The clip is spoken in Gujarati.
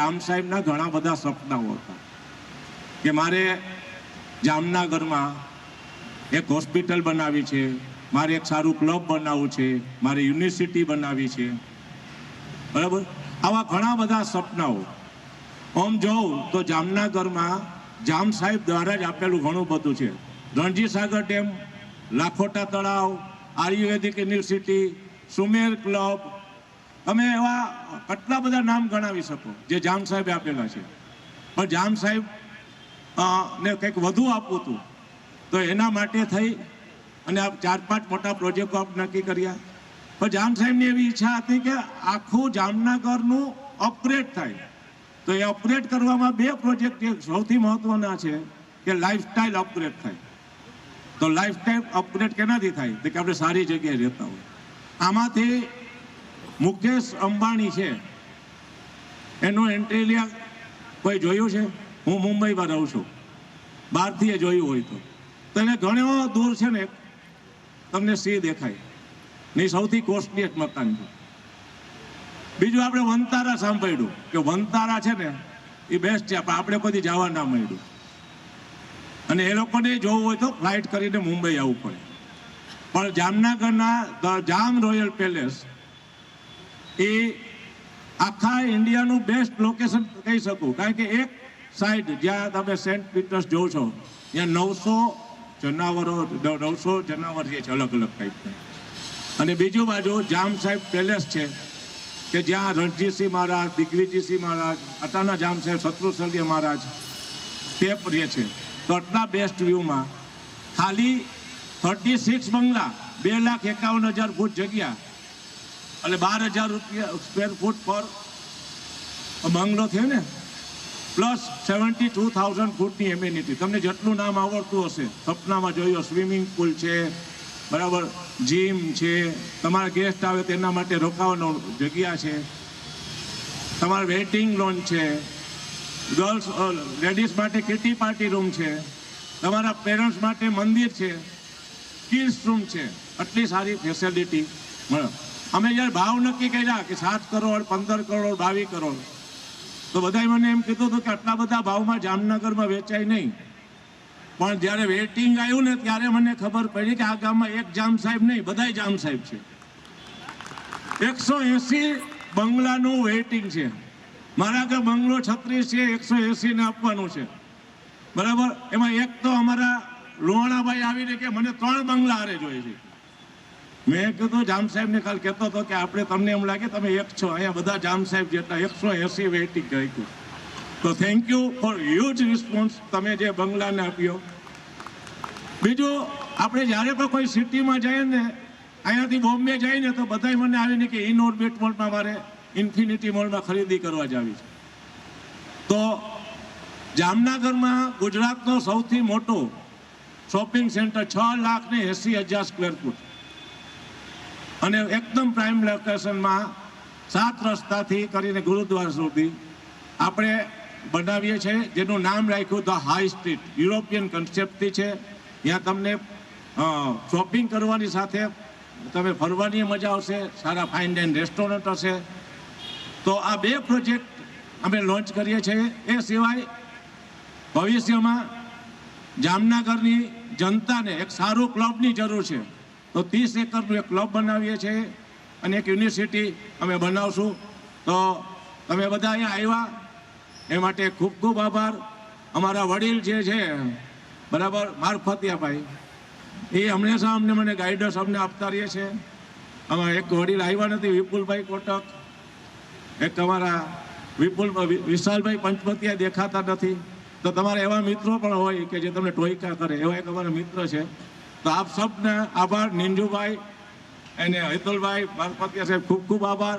જામ સાહેબના ઘણા બધા સપનાઓ હતા. કે મારે જામનગરમાં એક હોસ્પિટલ બનાવી છે, મારે એક સારું ક્લબ બનાવવું છે, મારે યુનિવર્સિટી બનાવી છે. બરાબર? આવા ઘણા બધા સપનાઓ. આમ જોઉં તો જામનગરમાં જામ સાહેબ દ્વારા જ આપેલું ઘણું બધું છે. રણજી સાગર ડેમ, લાખોટા તળાવ, આયુર્વેદિક યુનિવર્સિટી, સુમેર ક્લબ તમે એવા કેટલા બધા નામ ગણાવી શકો, જે જામ સાહેબે આપેલા છે. પણ જામ સાહેબ ને કંઈક વધુ આપવું હતું, તો એના માટે થઈ, અને આ ચાર પાંચ મોટા પ્રોજેક્ટો આપ નક્કી કર્યા. પણ જામ સાહેબની એવી ઈચ્છા હતી કે આખું જામનગરનું અપગ્રેડ થાય. તો એ અપગ્રેડ કરવામાં બે પ્રોજેક્ટ સૌથી મહત્વના છે, કે લાઈફસ્ટાઈલ અપગ્રેડ થાય. તો લાઈફસ્ટાઈલ અપગ્રેડ કેનાથી થાય? તો કે આપણે સારી જગ્યાએ રહેતા હોય. આમાંથી મુકેશ અંબાણી છે. એનું એન્ટ્રીલિયા કોઈ જોયું છે? હું મુંબઈમાં રહું છું. બહારથી એ જોયું હોય તો. તેને ઘણો દૂર છે ને, તમને સિંહ દેખાય. ને સૌથી કોસ્ટલીએસ્ટ મકાન છે. બીજું આપણે વંતારા સાંભળ્યું કે વંતારા છે ને એ બેસ્ટ છે, પણ આપણે કોઈ જવા ના મળ્યું. અને એ લોકોને જોવું હોય તો ફ્લાઇટ કરીને મુંબઈ આવવું પડે. પણ જામનગરના જામ રોયલ પેલેસ એ આખા ઇન્ડિયાનું બેસ્ટ લોકેશન કહી શકું. કારણ કે એક સાઈડ જ્યાં તમે સેન્ટ પીટર્સ જોવો છો, ત્યાં નવસો જનાવરો નવસો જનાવર જે છે અલગ અલગ ટાઈપના અને બીજું બાજુ જામ સાહેબ પેલેસ છે, કે જ્યાં રણજીતસિંહ મહારાજ, દિગ્વિજયસિંહ મહારાજ અટાના જામ સાહેબ શત્રુસલ્ય મહારાજ, તે રહે છે. તો આટલા બેસ્ટ વ્યૂમાં ખાલી થર્ટી સિક્સ બંગલા, બે લાખ એકાવન હજાર ફૂટ જગ્યા એટલે બાર હજાર રૂપિયા સ્ક્વેર ફૂટ પર બંગલો થયો ને પ્લસ સેવન્ટી ટુ થાઉઝન્ડ ફૂટની એમ્યુનિટી તમને જેટલું નામ આવડતું હશે, સપનામાં જોયું સ્વિમિંગ પુલ છે, બરાબર જીમ છે, તમારા ગેસ્ટ આવે તેના માટે રોકાવાનો જગ્યા છે, તમારે વેઇટિંગ લોન છે ગર્લ્સ લેડીઝ માટે કિટી પાર્ટી રૂમ છે, તમારા પેરેન્ટ્સ માટે મંદિર છે કિડ્સ રૂમ છે, આટલી સારી ફેસિલિટી મળે. અમે જ્યારે ભાવ નક્કી કર્યા કે સાત કરોડ, પંદર કરોડ, બાવીસ કરોડ, તો બધાએ મને એમ કીધું હતું કે આટલા બધા ભાવમાં જામનગરમાં વેચાય નહીં. પણ જ્યારે વેટિંગ આવ્યું ને ત્યારે મને ખબર પડી કે આ ગામમાં એક જામ સાહેબ નહીં, બધાય જામ સાહેબ છે. એકસો એસી બંગલાનું વેટિંગ છે. મારા કે બંગલો છત્રીસ છે, એકસો એસીને આપવાનું છે. બરાબર? એમાં એક તો અમારા લોહાણાભાઈ આવીને કે મને ત્રણ બંગલા હારે જોઈએ છે. મેં કીધું, જામ સાહેબને કાલ કહેતો હતો કે આપણે તમને એમ લાગે, તમે એક છો. અહીંયા બધા જામ સાહેબ જેટલા એકસો એસી વેઇટિંગ ગયું તો thank you for huge response તમે જે બંગલાને આપ્યો. બીજું, આપણે જ્યારે પણ કોઈ સિટીમાં જઈએ ને, અહીંયાથી બોમ્બે જઈએ ને, તો બધાય મને આવીને કે, ઇન ઓર્બિટ મોલમાં મારે ઇન્ફિનિટી મોલમાં ખરીદી કરવા જાવી છે. તો જામનગરમાં ગુજરાતનો સૌથી મોટો શોપિંગ સેન્ટર છ લાખ ને એસી હજાર સ્ક્વેર ફૂટ. અને એકદમ પ્રાઇમ લોકેશનમાં સાત રસ્તાથી કરીને ગુરુદ્વારા સુધી આપણે બનાવીએ છીએ, જેનું નામ રાખ્યું ધ હાઈ સ્ટ્રીટ યુરોપિયન કન્સેપ્ટથી છે. ત્યાં તમને શોપિંગ કરવાની સાથે તમે ફરવાની મજા આવશે, સારા ફાઇન ડાઇન રેસ્ટોરન્ટ હશે. તો આ બે પ્રોજેક્ટ અમે લોન્ચ કરીએ છીએ. એ સિવાય ભવિષ્યમાં જામનગરની જનતાને એક સારું ક્લબની જરૂર છે. તો ત્રીસ એકરનું એક ક્લબ બનાવીએ છીએ અને એક યુનિવર્સિટી અમે બનાવશું. તો તમે બધા અહીંયા આવ્યા. એ માટે ખૂબ ખૂબ આભાર. અમારા વડીલ જે છે, બરાબર મારફતિયાભાઈ એ હંમેશા અમને મને ગાઈડન્સ અમને આપતા રહીએ છે. અમારા એક વડીલ આવ્યા નથી, વિપુલભાઈ કોટક. એક અમારા વિપુલ, વિશાલભાઈ પંચપતિયા દેખાતા નથી. તો તમારા એવા મિત્રો પણ હોય કે જે તમને ટોયકા કરે. એવા એક અમારા મિત્ર છે. તો આપ સબને આભાર નિંજુભાઈ અને હેતલભાઈ મારફતિયા સાહેબ ખૂબ ખૂબ આભાર.